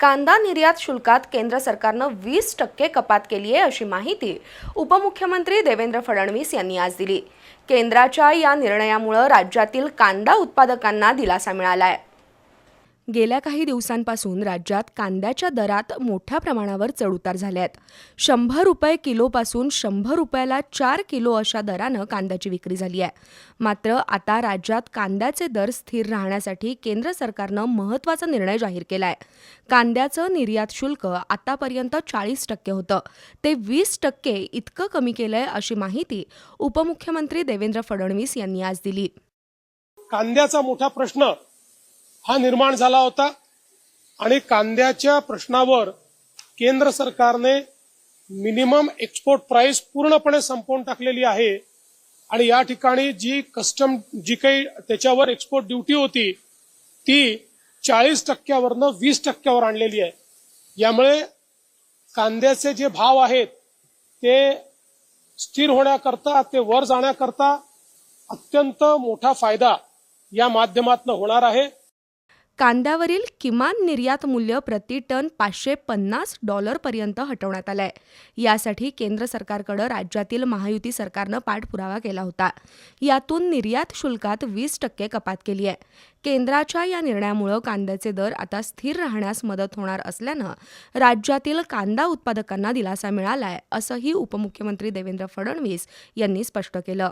कांदा निर्यात शुल्कात केंद्र सरकारनं वीस टक्के कपात केली आहे अशी माहिती उपमुख्यमंत्री देवेंद्र फडणवीस यांनी आज दिली. केंद्राच्या या निर्णयामुळं राज्यातील कांदा उत्पादकांना दिलासा मिळाला आहे गेल्या काही दिवसांपासून राज्यात कांद्याच्या दरात मोठ्या प्रमाणावर चढउतार झाले आहेत शंभर रुपये किलोपासून शंभर रुपयाला चार किलो अशा दरानं कांद्याची विक्री झाली आहे. मात्र आता राज्यात कांद्याचे दर स्थिर राहण्यासाठी केंद्र सरकारनं महत्त्वाचा निर्णय जाहीर केला आहे कांद्याचं निर्यात शुल्क आतापर्यंत चाळीस टक्के होतं. ते वीस टक्के इतकं कमी केलंय अशी माहिती उपमुख्यमंत्री देवेंद्र फडणवीस यांनी आज दिली. कांद्याचा मोठा प्रश्न हा निर्माण झाला होता. आणि कांद्याच्या प्रश्नावर केंद्र सरकारने मिनिमम एक्सपोर्ट प्राइस पूर्णपणे संपवून टाकलेली आहे. आणि या ठिकाणी जी कस्टम जी काही त्याच्यावर एक्सपोर्ट ड्युटी होती ती चाळीस टक्क्यावरनं वीस टक्क्यावर आणलेली आहे. यामुळे कांद्याचे जे भाव आहेत ते स्थिर होण्याकरता ते वर जाण्याकरता अत्यंत मोठा फायदा या माध्यमातून होणार आहे. कांद्यावरील किमान निर्यात मूल्य प्रति टन पाचशे पन्नास डॉलरपर्यंत हटवण्यात आलंय. यासाठी केंद्र सरकारकडं राज्यातील महायुती सरकारनं पाठपुरावा केला होता. यातून निर्यात शुल्कात वीस टक्के कपात केली आहे. केंद्राच्या या निर्णयामुळं कांद्याचे दर आता स्थिर राहण्यास मदत होणार असल्यानं राज्यातील कांदा उत्पादकांना दिलासा मिळालाय असंही उपमुख्यमंत्री देवेंद्र फडणवीस यांनी स्पष्ट केलं.